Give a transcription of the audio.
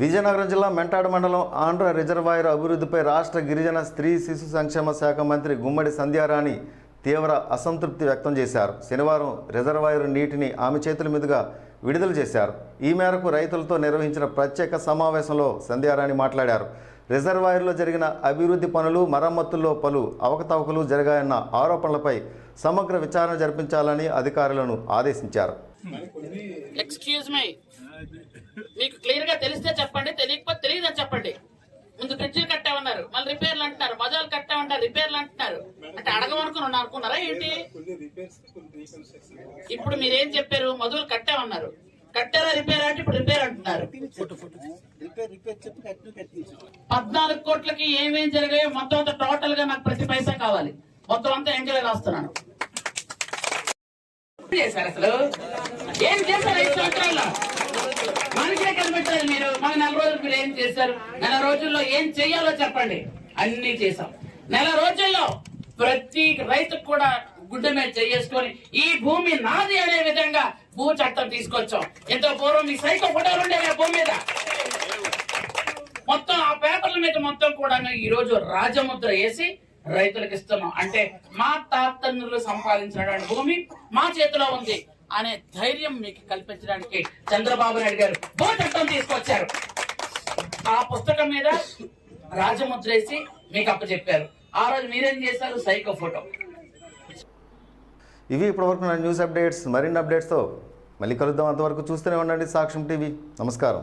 విజయనగరం జిల్లా మెంటాడు మండలం ఆంధ్ర రిజర్వాయర్ అభివృద్ధిపై రాష్ట్ర గిరిజన స్త్రీ శిశు సంక్షేమ శాఖ మంత్రి గుమ్మడి సంధ్యారాణి తీవ్ర అసంతృప్తి వ్యక్తం చేశారు. శనివారం రిజర్వాయర్ నీటిని ఆమె చేతుల మీదుగా విడుదల చేశారు. ఈ మేరకు రైతులతో నిర్వహించిన ప్రత్యేక సమావేశంలో సంధ్యారాణి మాట్లాడారు. రిజర్వాయర్లో జరిగిన అభివృద్ధి పనులు మరమ్మతుల్లో పలు అవకతవకలు జరిగాయన్న ఆరోపణలపై సమగ్ర విచారణ జరిపించాలని అధికారులను ఆదేశించారు. ఎక్స్క్యూజ్ మీకు క్లియర్గా తెలిస్తే చెప్పండి తెలియకపోతే తెలియదని చెప్పండి ముందు బ్రిడ్జిలు మళ్ళీ రిపేర్లు అంటున్నారు. మజాలు కట్టామంటారు రిపేర్లు అంటున్నారు. అంటే అడగమనుకుని అనుకున్నారా ఏంటి? ఇప్పుడు మీరేం చెప్పారు? మొదలు కట్టామన్నారు. కట్టారా రిపేర్ అంటే ఇప్పుడు రిపేర్ అంటున్నారు. రిపేర్ రిపేర్ చెప్పి కట్టిన కట్టించు పద్నాలుగు కోట్లకి ఏమేం జరిగాయో మొత్తం అంతా టోటల్గా నాకు ప్రతి పైసా కావాలి. మొత్తం అంతా ఎంజాయ్ రాస్తున్నాను. ఏం చేశారు అసలు? ఏం చేశారు ఐదు సంవత్సరాల్లో? మనిషే కనిపెట్టారు మీరు. మన ఏం చేశారు? నెల రోజుల్లో ఏం చెయ్యాలో చెప్పండి. అన్ని చేశాం. నెల రోజుల్లో ప్రతి రైతుకు కూడా గుడ్డ మీద చేసుకొని ఈ భూమి నాది అనే విధంగా భూ చట్టం తీసుకొచ్చాం. ఎంతో పూర్వం మీ సైకో ఫోటోలు ఉండేవి భూమి మీద. మొత్తం ఆ పేపర్ల మీద మొత్తం కూడా ఈ రోజు రాజముద్ర వేసి రైతులకు ఇస్తున్నాం. అంటే మా తాతన్నులు సంపాదించినటువంటి భూమి మా చేతిలో ఉంది అనే ధైర్యం మీకు కల్పించడానికి చంద్రబాబు నాయుడు గారు భూ చట్టం తీసుకొచ్చారు. ఆ పుస్తకం మీద రాజముద్ర వేసి మీకు అప్పచెప్పారు ఆ రోజు మీరేం చేశారు? Psycho photo. ఇవి ఇప్పటివరకు నా న్యూస్ అప్డేట్స్ మరిన్ని అప్డేట్స్తో మళ్ళీ కలుద్దాం అంతవరకు చూస్తూనే ఉండండి సాక్ష్యం టీవీ. నమస్కారం.